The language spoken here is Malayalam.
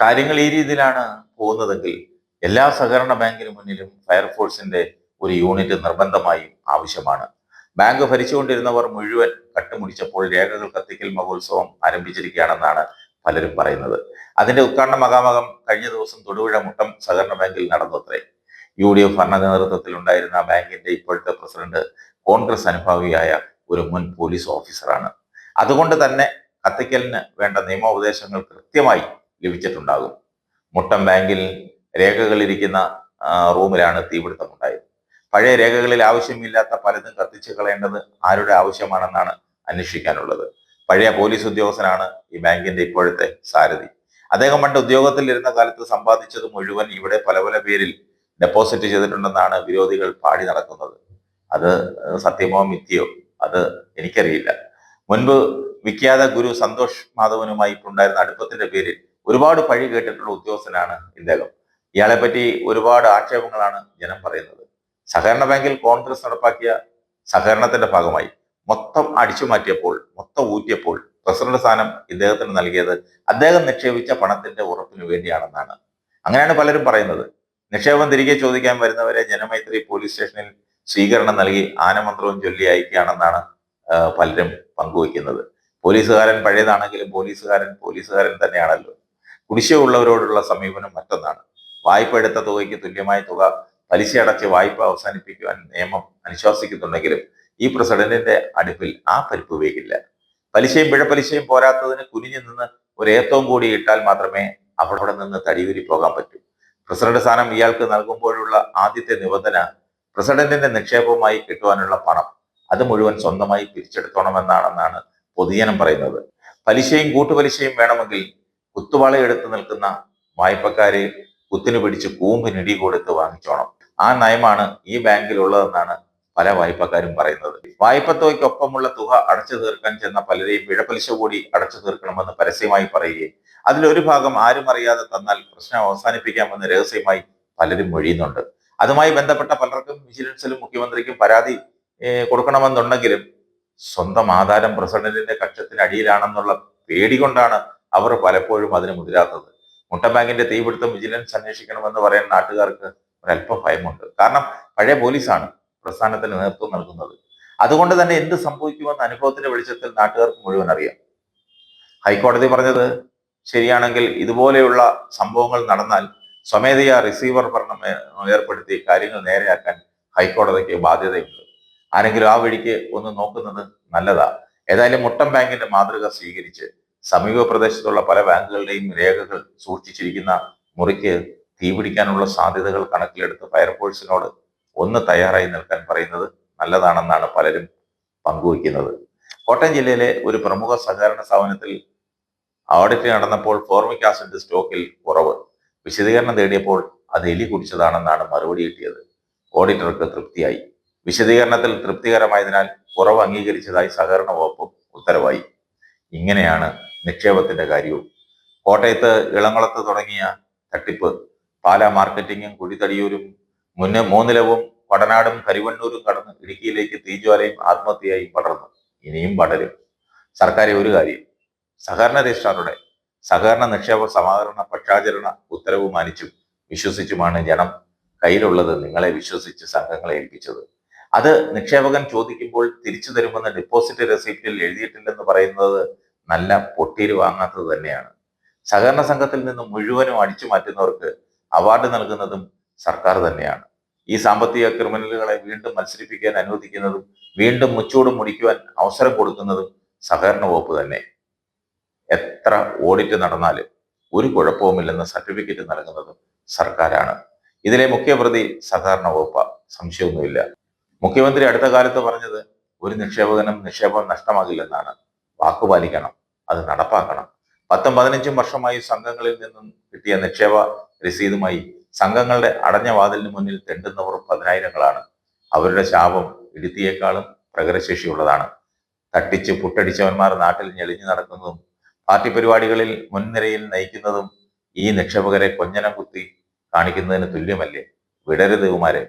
കാര്യങ്ങൾ ഈ രീതിയിലാണ് പോകുന്നതെങ്കിൽ എല്ലാ സഹകരണ ബാങ്കിന് മുന്നിലും ഫയർഫോഴ്സിന്റെ ഒരു യൂണിറ്റ് നിർബന്ധമായും ആവശ്യമാണ്. ബാങ്ക് ഭരിച്ചുകൊണ്ടിരുന്നവർ മുഴുവൻ കട്ടുമുടിച്ചപ്പോൾ രേഖകൾ കത്തിക്കൽ മഹോത്സവം ആരംഭിച്ചിരിക്കുകയാണെന്നാണ് പലരും പറയുന്നത്. അതിന്റെ ഉദ്ഘാടന മകാമകം കഴിഞ്ഞ ദിവസം തൊടുപുഴ മുട്ടം സഹകരണ ബാങ്കിൽ നടന്നു അത്രേ. യു ഡി എഫ് ഭരണ നേതൃത്വത്തിൽ ഉണ്ടായിരുന്ന ബാങ്കിന്റെ ഇപ്പോഴത്തെ പ്രസിഡന്റ് കോൺഗ്രസ് അനുഭാവിയായ ഒരു മുൻ പോലീസ് ഓഫീസറാണ്. അതുകൊണ്ട് തന്നെ കത്തിക്കലിന് വേണ്ട നിയമോപദേശങ്ങൾ കൃത്യമായി ലഭിച്ചിട്ടുണ്ടാകും. മുട്ടം ബാങ്കിൽ രേഖകളിരിക്കുന്ന റൂമിലാണ് തീപിടുത്തം ഉണ്ടായത് പഴയ രേഖകളിൽ ആവശ്യമില്ലാത്ത പലതും കത്തിച്ചു കളയേണ്ടത് ആരുടെ ആവശ്യമാണെന്നാണ് അന്വേഷിക്കാനുള്ളത്. പഴയ പോലീസ് ഉദ്യോഗസ്ഥനാണ് ഈ ബാങ്കിന്റെ ഇപ്പോഴത്തെ സാരഥി. അദ്ദേഹം പണ്ട് ഉദ്യോഗത്തിൽ ഇരുന്ന കാലത്ത് സമ്പാദിച്ചത് മുഴുവൻ ഇവിടെ പല പല പേരിൽ ഡെപ്പോസിറ്റ് ചെയ്തിട്ടുണ്ടെന്നാണ് വിരോധികൾ പാടി നടക്കുന്നത്. അത് സത്യമോ മിഥ്യയോ? അത് എനിക്കറിയില്ല. മുൻപ് വിഖ്യാത ഗുരു സന്തോഷ് മാധവനുമായി ഉണ്ടായിരുന്ന അടുപ്പത്തിന്റെ പേരിൽ ഒരുപാട് പഴി കേട്ടിട്ടുള്ള ഉദ്യോഗസ്ഥനാണ് ഇദ്ദേഹം. ഇയാളെ പറ്റി ഒരുപാട് ആക്ഷേപങ്ങളാണ് ജനം പറയുന്നത്. സഹകരണ ബാങ്കിൽ കോൺഗ്രസ് നടപ്പാക്കിയ സഹകരണത്തിന്റെ ഭാഗമായി മൊത്തം അടിച്ചു മാറ്റിയപ്പോൾ മൊത്തം ഊറ്റിയപ്പോൾ പ്രസിഡന്റ് സ്ഥാനം ഇദ്ദേഹത്തിന് നൽകിയത് അദ്ദേഹം നിക്ഷേപിച്ച പണത്തിന്റെ ഉറപ്പിന് വേണ്ടിയാണെന്നാണ്. അങ്ങനെയാണ് പലരും പറയുന്നത്. നിക്ഷേപം തിരികെ ചോദിക്കാൻ വരുന്നവരെ ജനമൈത്രി പോലീസ് സ്റ്റേഷനിൽ സ്വീകരണം നൽകി ആനമന്ത്രവും ചൊല്ലി അയക്കുകയാണെന്നാണ് പലരും പങ്കുവയ്ക്കുന്നത്. പോലീസുകാരൻ പഴയതാണെങ്കിലും പോലീസുകാരൻ പോലീസുകാരൻ തന്നെയാണല്ലോ. കുടിശ്ശിക ഉള്ളവരോടുള്ള സമീപനം മറ്റൊന്നാണ്. വായ്പ എടുത്ത തുകയ്ക്ക് തുല്യമായ തുക പലിശ അടച്ച് വായ്പ അവസാനിപ്പിക്കുവാൻ നിയമം അനുശാസിക്കുന്നുണ്ടെങ്കിലും ഈ പ്രസിഡന്റിന്റെ അടുപ്പിൽ ആ പരിപ്പ് വേഗില്ല പലിശയും പിഴപ്പലിശയും പോരാത്തതിന് കുനിഞ്ഞു നിന്ന് ഒരു ഏത്തവും കൂടി ഇട്ടാൽ മാത്രമേ അവിടെ നിന്ന് തടിയൂരി പോകാൻ പറ്റൂ. പ്രസിഡന്റ് സ്ഥാനം ഇയാൾക്ക് നൽകുമ്പോഴുള്ള ആദ്യത്തെ നിബന്ധന പ്രസിഡന്റിന്റെ നിക്ഷേപവുമായി കിട്ടുവാനുള്ള പണം. അത് മുഴുവൻ സ്വന്തമായി പിരിച്ചെടുത്തോണമെന്നാണെന്നാണ് പൊതുജനം പറയുന്നത്. പലിശയും കൂട്ടുപലിശയും വേണമെങ്കിൽ കുത്തുവാളയെടുത്ത് നിൽക്കുന്ന വായ്പക്കാരെ കുത്തിനു പിടിച്ച് കൂമ്പിനിടി കൊടുത്ത് വാങ്ങിച്ചോണം. ആ നയമാണ് ഈ ബാങ്കിലുള്ളതെന്നാണ് പല വായ്പക്കാരും പറയുന്നത്. വായ്പത്തുകയ്ക്കൊപ്പമുള്ള തുക അടച്ചു തീർക്കാൻ ചെന്ന പലരെയും പിഴപ്പലിശ കൂടി അടച്ചു തീർക്കണമെന്ന് പരസ്യമായി പറയുകയും അതിലൊരു ഭാഗം ആരും അറിയാതെ തന്നാൽ പ്രശ്നം അവസാനിപ്പിക്കാമെന്ന് രഹസ്യമായി പലരും മൊഴിയുന്നുണ്ട്. അതുമായി ബന്ധപ്പെട്ട പലർക്കും വിജിലൻസിലും മുഖ്യമന്ത്രിക്കും പരാതി കൊടുക്കണമെന്നുണ്ടെങ്കിലും സ്വന്തം ആധാരം പ്രസിഡന്റിന്റെ കക്ഷത്തിന് അടിയിലാണെന്നുള്ള പേടി കൊണ്ടാണ് അവർ പലപ്പോഴും അതിന് മുതിരാത്തത്. മുട്ട ബാങ്കിന്റെ തീപിടുത്തം വിജിലൻസ് അന്വേഷിക്കണമെന്ന് പറയാൻ നാട്ടുകാർക്ക് ഒരല്പം ഭയമുണ്ട്. കാരണം പഴയ പോലീസാണ് പ്രസ്ഥാനത്തിന് നേതൃത്വം നൽകുന്നത്. അതുകൊണ്ട് തന്നെ എന്ത് സംഭവിക്കുമെന്ന അനുഭവത്തിന്റെ വെളിച്ചത്തിൽ നാട്ടുകാർക്ക് മുഴുവൻ അറിയാം. ഹൈക്കോടതി പറഞ്ഞത് ശരിയാണെങ്കിൽ ഇതുപോലെയുള്ള സംഭവങ്ങൾ നടന്നാൽ സ്വമേധയാ റിസീവർ ഭരണം ഏർപ്പെടുത്തി കാര്യങ്ങൾ നേരെയാക്കാൻ ഹൈക്കോടതിക്ക് ബാധ്യതയുണ്ട്. ആരെങ്കിലും ആ വഴിക്ക് ഒന്ന് നോക്കുന്നത് നല്ലതാ. ഏതായാലും മുട്ടം ബാങ്കിന്റെ മാതൃക സ്വീകരിച്ച് സമീപ പ്രദേശത്തുള്ള പല ബാങ്കുകളുടെയും രേഖകൾ സൂക്ഷിച്ചിരിക്കുന്ന മുറിക്ക് തീപിടിക്കാനുള്ള സാധ്യതകൾ കണക്കിലെടുത്ത് ഫയർഫോഴ്സിനോട് ഒന്ന് തയ്യാറായി നിൽക്കാൻ പറയുന്നത് നല്ലതാണെന്നാണ് പലരും പങ്കുവയ്ക്കുന്നത്. കോട്ടയം ജില്ലയിലെ ഒരു പ്രമുഖ സഹകരണ സ്ഥാപനത്തിൽ ഓഡിറ്റ് നടന്നപ്പോൾ ഫോർമിക് ആസിഡ് സ്റ്റോക്കിൽ കുറവ്. വിശദീകരണം തേടിയപ്പോൾ അത് എലി കുടിച്ചതാണെന്നാണ് മറുപടി കിട്ടിയത്. ഓഡിറ്റർക്ക് തൃപ്തിയായി. വിശദീകരണത്തിൽ തൃപ്തികരമായതിനാൽ കുറവ് അംഗീകരിച്ചതായി സഹകരണ വകുപ്പും ഉത്തരവായി. ഇങ്ങനെയാണ് നിക്ഷേപത്തിന്റെ കാര്യവും. കോട്ടയത്ത് ഇളങ്കുളത്ത് തുടങ്ങിയ തട്ടിപ്പ് പാലാ മാർക്കറ്റിങ്ങും കുഴിത്തടിയൂരും മുന്നേ മൂന്നിലവും വടനാടും കരുവണ്ണൂരും കടന്ന് ഇടുക്കിയിലേക്ക് തീജ്വാലയും ആത്മഹത്യയായും പടർന്നു. ഇനിയും പടരും. സർക്കാർ ഒരു കാര്യം സഹകരണ രജിസ്ട്രാറുടെ സഹകരണ നിക്ഷേപ സമാഹരണ പക്ഷാചരണ ഉത്തരവ് മാനിച്ചും വിശ്വസിച്ചുമാണ് ജനം കയ്യിലുള്ളത് നിങ്ങളെ വിശ്വസിച്ച് സംഘങ്ങളെ ഏൽപ്പിച്ചത്. അത് നിക്ഷേപകൻ ചോദിക്കുമ്പോൾ തിരിച്ചു തരുമെന്ന് ഡെപ്പോസിറ്റ് റെസിപ്റ്റിൽ എഴുതിയിട്ടില്ലെന്ന് പറയുന്നത് നല്ല പൊട്ടീര് വാങ്ങാത്തത് തന്നെയാണ്. സഹകരണ സംഘത്തിൽ നിന്ന് മുഴുവനും അടിച്ചു മാറ്റുന്നവർക്ക് അവാർഡ് നൽകുന്നതും സർക്കാർ തന്നെയാണ്. ഈ സാമ്പത്തിക ക്രിമിനലുകളെ വീണ്ടും മത്സരിപ്പിക്കാൻ അനുവദിക്കുന്നതും വീണ്ടും മുച്ചൂടും മുടിക്കുവാൻ അവസരം കൊടുക്കുന്നതും സഹകരണ വകുപ്പ് തന്നെ. എത്ര ഓഡിറ്റ് നടന്നാലും ഒരു കുഴപ്പവുമില്ലെന്ന് സർട്ടിഫിക്കറ്റ് നൽകുന്നതും സർക്കാരാണ്. ഇതിലെ മുഖ്യപ്രതി സഹകരണ വകുപ്പാണ് സംശയമൊന്നുമില്ല. മുഖ്യമന്ത്രി അടുത്ത കാലത്ത് പറഞ്ഞത് ഒരു നിക്ഷേപകനും നിക്ഷേപം നഷ്ടമാകില്ലെന്നാണ്. വാക്കുപാലിക്കണം അത് നടപ്പാക്കണം. പത്തും പതിനഞ്ചും വർഷമായി സംഘങ്ങളിൽ നിന്നും കിട്ടിയ നിക്ഷേപ രസീതുമായി സംഘങ്ങളുടെ അടഞ്ഞ വാതിലിന് മുന്നിൽ തെണ്ടുന്നവർ പതിനായിരങ്ങളാണ്. അവരുടെ ശാപം ഇടുത്തിയേക്കാളും പ്രകടശേഷിയുള്ളതാണ് തട്ടിച്ച് പുട്ടടിച്ചവന്മാർ നാട്ടിൽ ഞെളിഞ്ഞു നടക്കുന്നതും പാർട്ടി പരിപാടികളിൽ മുൻനിരയിൽ നയിക്കുന്നതും ഈ നിക്ഷേപകരെ കൊഞ്ഞനം കുത്തി കാണിക്കുന്നതിന് തുല്യമല്ലേ? വിടരുത് കുമാരെ